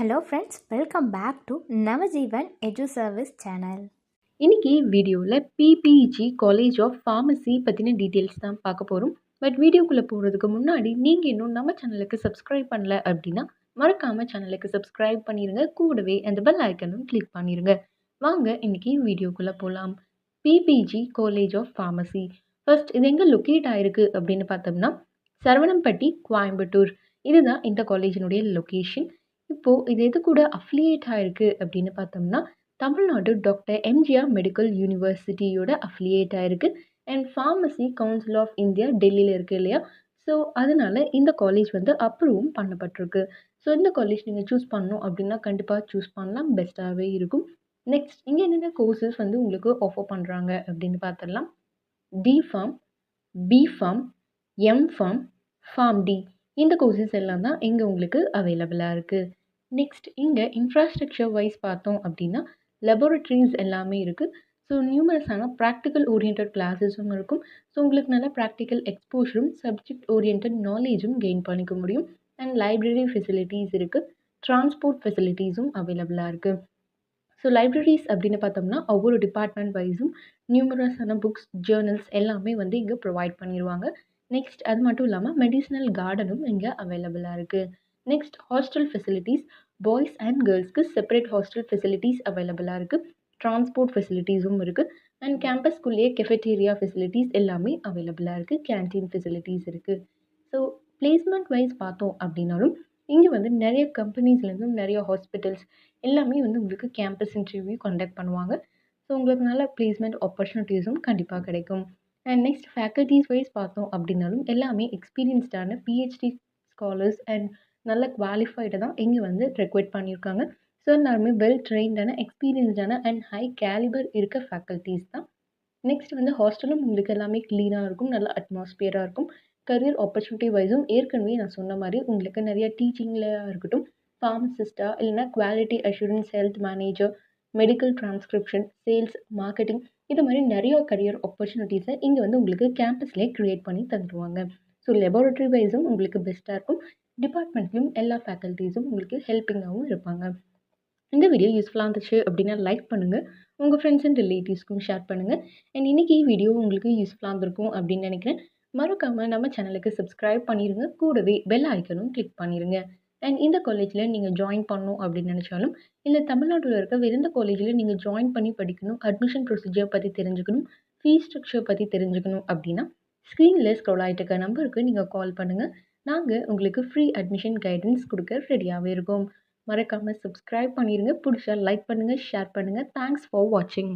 Hello friends welcome back to Navajeevan edu service channel இன்றைக்கி வீடியோவில் PPG college of pharmacy பற்றின details தான் பார்க்க போகிறோம் பட் வீடியோக்குள்ளே போகிறதுக்கு முன்னாடி நீங்கள் இன்னும் நம்ம சேனலுக்கு சப்ஸ்கிரைப் பண்ணல அப்படின்னா மறக்காமல் சேனலுக்கு சப்ஸ்கிரைப் பண்ணிடுங்க கூடவே அந்த பெல் ஐக்கனும் கிளிக் பண்ணிடுங்க வாங்க இன்னைக்கு வீடியோக்குள்ளே போகலாம் PPG college of pharmacy first இது எங்கே லொக்கேட் ஆயிருக்கு அப்படின்னு பார்த்தோம்னா சரவணம்பட்டி கோயம்புத்தூர். இதுதான் இந்த காலேஜினுடைய லொக்கேஷன் இப்போது இது எது கூட அஃப்லியேட் ஆகிருக்கு அப்படின்னு பார்த்தோம்னா தமிழ்நாடு டாக்டர் எம்ஜிஆர் மெடிக்கல் யூனிவர்சிட்டியோட அஃப்லியேட் ஆகிருக்கு and pharmacy council of India டெல்லியில் இருக்குது இல்லையா? ஸோ அதனால் இந்த காலேஜ் வந்து அப்ரூவும் பண்ணப்பட்டிருக்கு. ஸோ இந்த காலேஜ் நீங்கள் சூஸ் பண்ணணும் அப்படின்னா கண்டிப்பாக சூஸ் பண்ணலாம். பெஸ்ட்டாகவே இருக்கும். நெக்ஸ்ட் இங்கே என்னென்ன கோர்சஸ் வந்து உங்களுக்கு ஆஃபர் பண்ணுறாங்க அப்படின்னு பார்த்துடலாம். D pharm B pharm M pharm pharm D இந்த கோர்சஸ் எல்லாம் தான் இங்கே உங்களுக்கு அவைலபிளாக இருக்குது நெக்ஸ்ட் இங்கே இன்ஃப்ராஸ்ட்ரக்சர் வைஸ் பார்த்தோம் அப்படின்னா லெபோரட்டரிஸ் எல்லாமே இருக்குது ஸோ நியூமரஸான ப்ராக்டிக்கல் ஓரியன்ட் கிளாஸஸும் இருக்கும். ஸோ உங்களுக்கு நல்ல ப்ராக்டிக்கல் எக்ஸ்போஷரும் சப்ஜெக்ட் ஓரியன்ட் நாலேஜும் கெயின் பண்ணிக்க முடியும். அண்ட் லைப்ரரி ஃபெசிலிட்டிஸ் இருக்குது ட்ரான்ஸ்போர்ட் ஃபெசிலிட்டிஸும் அவைலபிளாக இருக்குது ஸோ லைப்ரரிஸ் அப்படின்னு பார்த்தோம்னா ஒவ்வொரு டிபார்ட்மெண்ட் வைஸும் நியூமரஸான புக்ஸ் ஜேர்னல்ஸ் எல்லாமே வந்து இங்கே ப்ரொவைட் பண்ணிடுவாங்க நெக்ஸ்ட் அது மட்டும் இல்லாமல் மெடிசினல் கார்டனும் இங்கே அவைலபிளாக இருக்குது next hostel facilities boys and கேர்ள்ஸ்க்கு separate hostel facilities அவைலபிளாக இருக்குது ட்ரான்ஸ்போர்ட் ஃபெசிலிட்டிஸும் இருக்குது அண்ட் கேம்பஸ்குள்ளேயே கெஃபெட்டேரியா ஃபெசிலிட்டிஸ் எல்லாமே அவைலபிளாக இருக்குது கேன்டீன் ஃபெசிலிட்டிஸ் இருக்குது ஸோ பிளேஸ்மெண்ட் வைஸ் பார்த்தோம் அப்படின்னாலும் இங்கே வந்து நிறைய கம்பெனிஸ்லேருந்தும் நிறைய ஹாஸ்பிட்டல்ஸ் எல்லாமே வந்து உங்களுக்கு கேம்பஸ் இன்டர்வியூ கண்டக்ட் பண்ணுவாங்க. ஸோ உங்களுக்கு நல்ல பிளேஸ்மெண்ட் ஆப்பர்ச்சுனிட்டிஸும் கண்டிப்பாக கிடைக்கும். அண்ட் நெக்ஸ்ட் ஃபேக்கல்ட்டிஸ் வைஸ் பார்த்தோம் அப்படின்னாலும் எல்லாமே எக்ஸ்பீரியன்ஸ்டான பிஹெச்டி ஸ்காலர்ஸ் அண்ட் நல்ல குவாலிஃபைடை தான் இங்கே வந்து ரெக்வெட் பண்ணியிருக்காங்க. ஸோ எல்லாருமே வெல் ட்ரெயின்டான எக்ஸ்பீரியன்ஸ்டான அண்ட் ஹை கேலிபர் இருக்க ஃபேக்கல்ட்டிஸ் தான். நெக்ஸ்ட் வந்து ஹாஸ்டலும் உங்களுக்கு எல்லாமே க்ளீனாக இருக்கும் நல்ல அட்மாஸ்பியராக இருக்கும். கரியர் ஆப்பர்ச்சுனிட்டி வைஸும் ஏற்கனவே நான் சொன்ன மாதிரி உங்களுக்கு நிறைய டீச்சிங்கில் இருக்கட்டும் ஃபார்மசிஸ்ட்டாக இல்லைனா quality assurance health manager medical transcription sales marketing இது மாதிரி நிறைய கரியர் ஆப்பர்ச்சுனிட்டிஸை இங்கே வந்து உங்களுக்கு கேம்பஸ்லேயே க்ரியேட் பண்ணி தந்துடுவாங்க ஸோ லெபார்ட்ரி வைஸும் உங்களுக்கு பெஸ்ட்டாக இருக்கும். டிபார்ட்மெண்ட்லையும் எல்லா ஃபேக்கல்ட்டிஸும் உங்களுக்கு ஹெல்ப்பிங்காகவும் இருப்பாங்க. இந்த வீடியோ யூஸ்ஃபுல்லாக இருந்துச்சு அப்படின்னா லைக் பண்ணுங்கள் உங்கள் ஃப்ரெண்ட்ஸ் அண்ட் ரிலேட்டிவ்ஸ்க்கும் ஷேர் பண்ணுங்கள் அண்ட் இன்றைக்கி வீடியோ உங்களுக்கு யூஸ்ஃபுல்லாக இருந்திருக்கும் அப்படின்னு நினைக்கிறேன். மறக்காமல் நம்ம சேனலுக்கு சப்ஸ்கிரைப் பண்ணிடுங்க கூடவே பெல் ஐக்கனும் கிளிக் பண்ணிடுங்க அண்ட் இந்த காலேஜில் நீங்கள் ஜாயின் பண்ணணும் அப்படின்னு நினச்சாலும் இல்லை தமிழ்நாட்டில் இருக்க வேறு எந்த காலேஜில் நீங்கள் ஜாயின் பண்ணி படிக்கணும் அட்மிஷன் ப்ரொசீஜர் பற்றி தெரிஞ்சுக்கணும் ஃபீஸ் ஸ்ட்ரக்சர் பற்றி தெரிஞ்சுக்கணும் அப்படின்னா ஸ்க்ரீனில் ஸ்க்ரோல் ஆகிட்டு இருக்க நம்பருக்கு நீங்கள் கால் பண்ணுங்கள் நாங்கள் உங்களுக்கு ஃப்ரீ அட்மிஷன் கைடன்ஸ் கொடுக்க ரெடியாகவே இருக்கோம். மறக்காமல் சப்ஸ்கிரைப் பண்ணிடுங்க பிடிச்சா லைக் பண்ணுங்கள் ஷேர் பண்ணுங்கள் தேங்க்ஸ் ஃபார் வாட்சிங்